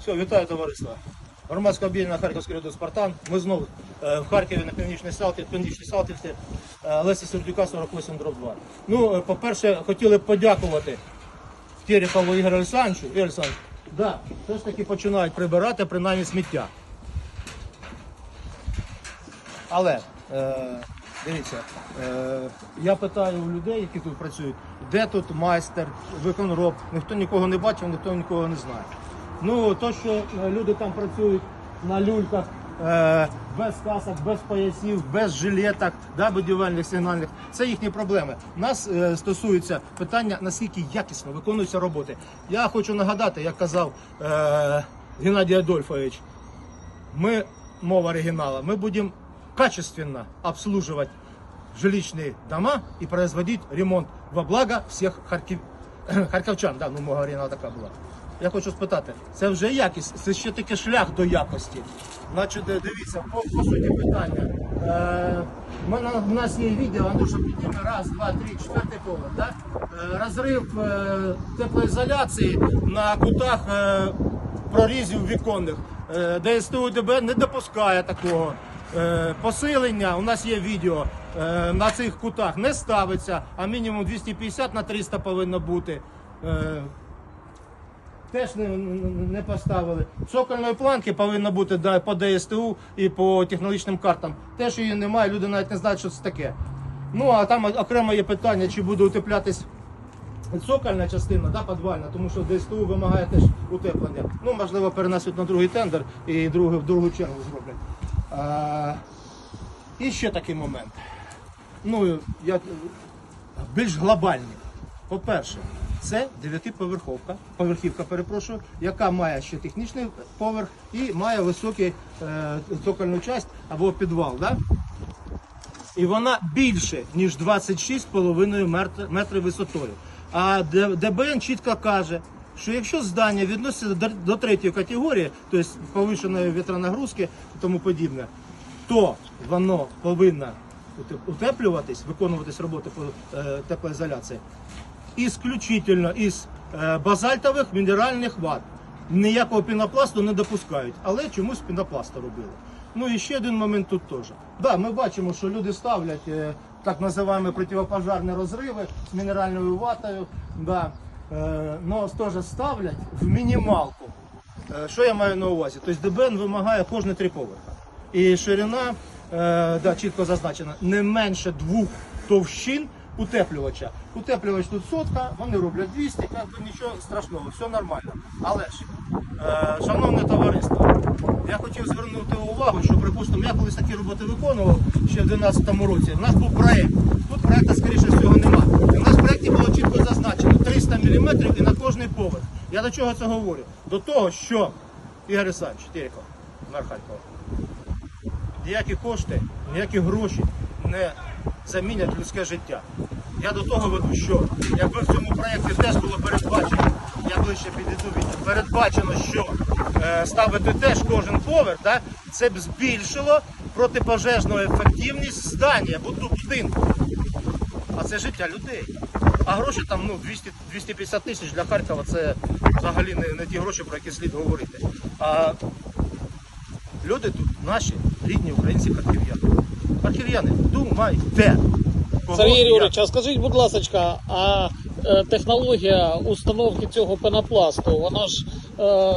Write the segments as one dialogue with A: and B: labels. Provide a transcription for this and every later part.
A: Все, вітаю товариство. Громадська об'єднання Харківський родин Спартан. Ми знову е, в Харкові на північній Салті, північній Салтівці е, Лесі Сердюка 48 дроб 2. Ну, е, по-перше, хотіли б подякувати Терехову Ігорю Олександровичу. Ігор Олександрович, да, все ж таки починають прибирати принаймні сміття. Але е, дивіться, е, я питаю у людей, які тут працюють, де тут майстер, виконроб, ніхто нікого не бачив, ніхто нікого не знає. Ну, то, що е, люди там працюють на люльках, е, без касок, без поясів, без жилеток, да, будівельних сигнальних, це їхні проблеми. Нас е, стосується питання, наскільки якісно виконуються роботи. Я хочу нагадати, як казав е, Геннадій Адольфович, мы, мова оригинала, мы будем качественно обслуживать жилищные дома и производить ремонт во благо всіх харків... харківчан. Да, ну, мова оригінала така була. Я хочу спитати, це вже якість, це ще таки шлях до якості. Значить, е, дивіться, по, по суті питання. Е, в мене, в нас є відео, Андрюша підніме раз, два, три, четвертий поверх. Да? Е, розрив е, теплоізоляції на кутах е, прорізів віконних. Е, ДСТУ ДБ не допускає такого. Е, Посилення, у нас є відео е, на цих кутах не ставиться, а мінімум 250 на 300 повинно бути. Е, Теж не, не поставили. Цокольної планки повинно бути да, по ДСТУ і по технологічним картам. Теж її немає, люди навіть не знають, що це таке. Ну а там окремо є питання, чи буде утеплятись цокольна частина, да, підвальна, тому що ДСТУ вимагає теж утеплення. Ну, можливо, перенесуть на другий тендер і другу, в другу чергу зроблять. А, і ще такий момент. Ну, я більш глобальний. По-перше, це дев'ятиповерховка, поверхівка, перепрошую, яка має ще технічний поверх і має високий е, цокольну часть або підвал. Да? І вона більше, ніж 26,5 метрів висотою. А ДБН чітко каже, що якщо здання відноситься до, третьої категорії, тобто повишеної вітронагрузки і тому подібне, то воно повинно утеплюватись, виконуватись роботи по е, теплоізоляції исключительно із е, базальтових мінеральних ват. Ніякого пінопласту не допускають, але чомусь пінопласту робили. Ну і ще один момент тут теж. Да, ми бачимо, що люди ставлять е, так називаємо противопожарні розриви з мінеральною ватою. Да. Е, но теж ставлять в мінімалку. Е, Що я маю на увазі? Тобто ДБН вимагає кожне три поверха. І ширина е, да, чітко зазначена не менше двох товщин утеплювача. Утеплювач тут сотка, вони роблять 200, як нічого страшного, все нормально. Але ж, е, шановне товариство, я хотів звернути увагу, що, припустимо, я колись такі роботи виконував ще в 2012 році. У нас був проєкт. Тут проєкту, скоріше всього, нема. І у нас в проєкті було чітко зазначено 300 мм і на кожний поверх. Я до чого це говорю? До того, що Ігор Олександрович Терехов, мер Харкова, ніякі кошти, ніякі гроші не замінять людське життя. Я до того веду, що якби в цьому проєкті теж було передбачено, я ближче підійду від передбачено, що е, ставити теж кожен поверх, да, це б збільшило протипожежну ефективність здання, будинку. А це життя людей. А гроші там ну, 200, 250 тисяч для Харкова це взагалі не, не ті гроші, про які слід говорити. А люди тут наші рідні українці харків'яни. Харків'яни, думайте.
B: Сергій? Юрійович, а скажіть, будь ласка, а е, технологія установки цього пенопласту, вона ж е,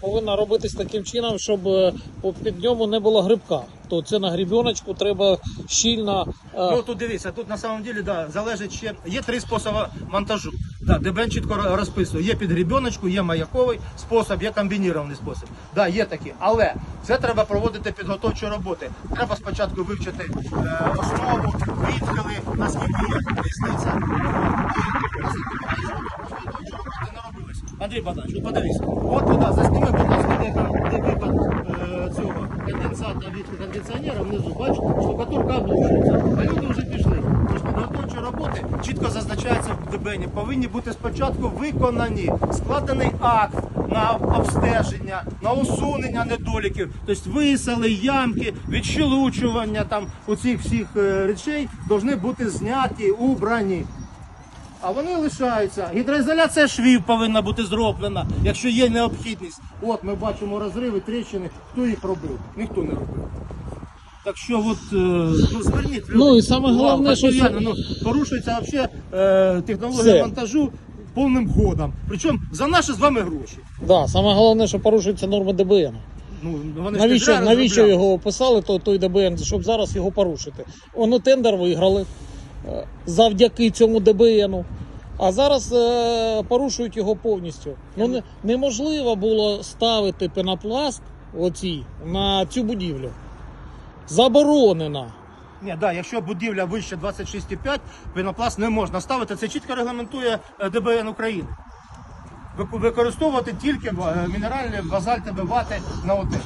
B: повинна робитись таким чином, щоб е, по- під ньому не було грибка. То це на грібіночку треба щільно. е,
A: Ну тут дивіться, тут на самом деле да, залежить ще. Є три способи монтажу. Да, ДБН чітко розписує. Є підгрібіночку, є маяковий спосіб, є комбінірований спосіб. Да, є такі. Але це треба проводити підготовчі роботи. Треба спочатку вивчити е, основу, відхили, наскільки є різниця. Андрій Богданович, ну подивись. От туди, засніми, будь ласка, де, де е, цього конденсата від кондиціонера внизу, бачиш, штукатурка облучується, а люди вже пішли. Тож підготовчі роботи чітко зазначається в повинні бути спочатку виконані, складений акт на обстеження, на усунення недоліків, тобто висели, ямки, відщелучування там оцих всіх е, речей повинні бути зняті, убрані. А вони лишаються. Гідроізоляція швів повинна бути зроблена, якщо є необхідність. От ми бачимо розриви, тріщини. Хто їх робив? Ніхто не робив. Так що от, е, ну, зверніть.
B: Ну, і саме
A: увагу,
B: що
A: постійно,
B: це-
A: ну, порушується взагалі е, технологія
B: Все.
A: монтажу повним ходом. Причому за наші з вами гроші.
B: Да, саме головне, що порушуються норми ДБН.
A: Ну, вони ж
B: Навіщо,
A: підряд
B: навіщо
A: розробляли.
B: його описали, то, той ДБН, щоб зараз його порушити? Вони тендер виграли е, завдяки цьому ДБНу. А зараз е, порушують його повністю. Ну не, неможливо було ставити пенопласт оцій на цю будівлю. Заборонено.
A: Ні, да, якщо будівля вище 26,5, пенопласт не можна ставити. Це чітко регламентує е, ДБН України. Використовувати тільки е, мінеральні базальтові вати на отель.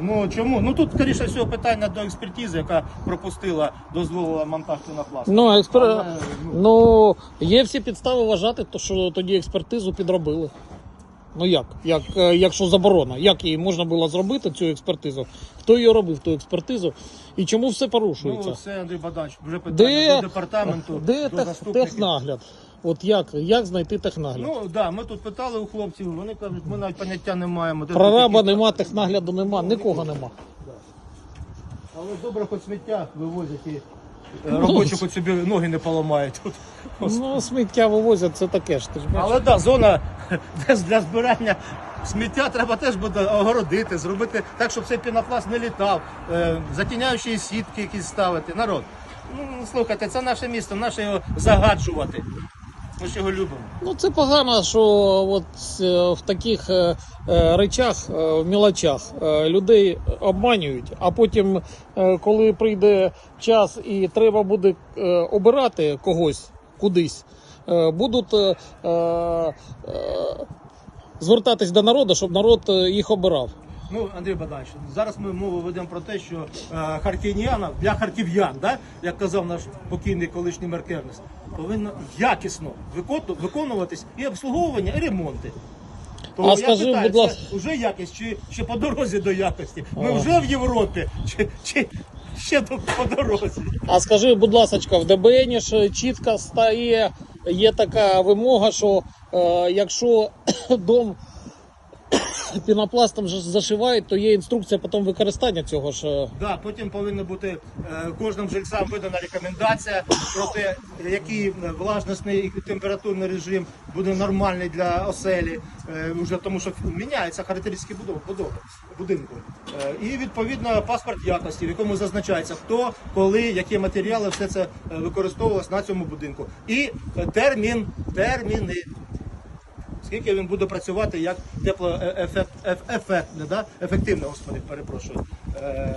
A: Ну чому? Ну тут, скоріше всього, питання до експертизи, яка пропустила, дозволила монтаж пенопласту.
B: Ну, експер...
A: Але, ну,
B: ну, є всі підстави вважати, що тоді експертизу підробили. Ну як? як? е, Якщо заборона, як її можна було зробити, цю експертизу? Хто її робив, ту експертизу? І чому все порушується?
A: ну, це Андрій Бадач, вже питання
B: де
A: до департаменту,
B: де
A: до
B: тех,
A: заступників.
B: технагляд? От як, як знайти технагляд?
A: Ну так, да, ми тут питали у хлопців, вони кажуть, ми навіть поняття не маємо. де
B: Прораба нема, технагляду нема, нікого нема.
A: Але добре, хоч сміття вивозять і е, робочі по собі ноги не поламають.
B: Ну, сміття вивозять, це таке ж. Ти ж бачиш.
A: Але так, да, зона десь для збирання сміття треба теж буде огородити, зробити так, щоб цей пінопласт не літав, е, затіняючі сітки якісь ставити. Народ. Ну, слухайте, це наше місто, наше його загаджувати. Ми ж його любимо.
B: Ну це погано, що от е, в таких е, е, речах, в мілочах людей обманюють, а потім, коли прийде час і треба буде обирати когось кудись, будуть звертатись до народу, щоб народ їх обирав.
A: Ну, Андрій Бадач, зараз ми мову ведемо про те, що е, харків'яна для харків'ян, да, як казав наш покійний колишній мер Кернес, повинно якісно викону- виконуватись і обслуговування, і ремонти. То
B: А
A: я
B: скажи,
A: питаю,
B: будь ласка-
A: це вже якість, чи, чи по дорозі до якості? Ми
B: Ага.
A: вже в Європі, чи, чи ще до, по дорозі?
B: А скажи, будь ласка, в ДБН ж чітко стає, є така вимога, що е, якщо дом пінопластом ж зашивають, то є інструкція потім використання цього ж. е.
A: Да, потім повинна бути е, кожним жильцям видана рекомендація про те, який е, влажностний і температурний режим буде нормальний для оселі, е, вже тому що міняється характеристики будови, будови будинку. Е, і відповідно паспорт якості, в якому зазначається хто, коли, які матеріали, все це е, використовувалось на цьому будинку. І термін, терміни. Скільки він буде працювати як теплоефект, ефектне, да? ефективне, господи, перепрошую. Е.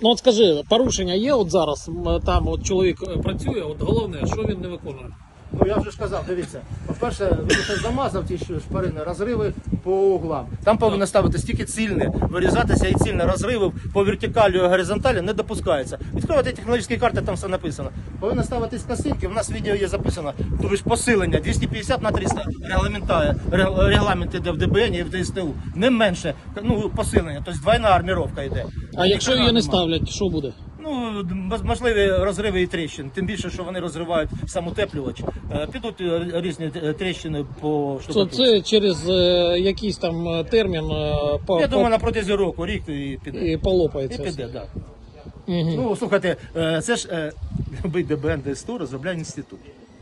B: Ну от скажи, порушення є от зараз, там от чоловік е, працює, от головне, що він не виконує.
A: Ну я вже ж казав, дивіться. По-перше, він замазав ті шпарини, розриви по углам. Там повинно ставити стільки цільне, вирізатися і цільне розриви по вертикалі і горизонталі не допускається. Відкривайте технологічні карти, там все написано. Повинно ставитись косинки, у нас відео є записано. Тобто посилення 250 на 300 регламентає, регламент іде в ДБН і в ДСТУ. Не менше, ну посилення, тобто двойна арміровка йде.
B: А якщо її не ставлять, що буде?
A: Ну, можливі розриви і тріщин, тим більше, що вони розривають сам утеплювач. Е, Підуть е, різні е, тріщини по штукатурці.
B: це через якийсь там термін по,
A: Я
B: по-
A: думаю, на протязі року, рік і піде.
B: і
A: І піде, так.
B: Мгм.
A: Ну, слухайте, це ж любий ДБН ДСТУ розробляє інститут.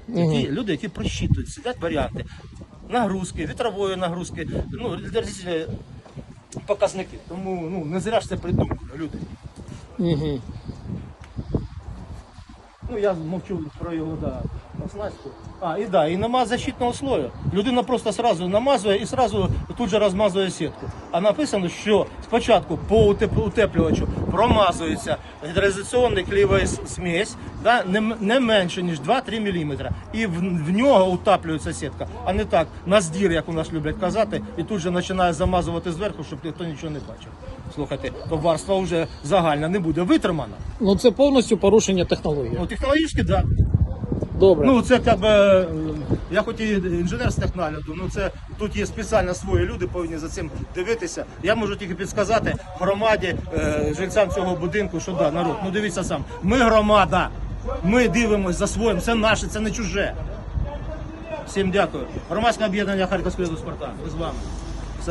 A: Які люди, які просчитують, сидять варіанти. Нагрузки, вітрової нагрузки, ну, показники. Тому ну, не зря ж це придумали люди.
B: Мгм.
A: Ну, я мовчу про його да, оснастку. А, і да, і нема защитного слою. Людина просто сразу намазує і сразу тут же розмазує сітку. А написано, що спочатку по утеп- утеплювачу промазується гідралізаційний клівий смесь да, не, не менше, ніж 2-3 мм. І в, в нього утаплюється сітка, а не так, на здір, як у нас люблять казати, і тут же починає замазувати зверху, щоб ніхто нічого не бачив. Слухайте, то варство вже загальна не буде витримана.
B: Ну це повністю порушення технології.
A: Ну, технологічно, так. Да.
B: Добре.
A: Ну, це як би, я хоч і інженер з технагляду, ну це тут є спеціально свої люди, повинні за цим дивитися. Я можу тільки підсказати громаді, е, жильцям цього будинку, що да, народ, ну дивіться сам, ми громада. Ми дивимося за своїм, це наше, це не чуже. Всім дякую. Громадське об'єднання Харківського Спартак. Ми з вами.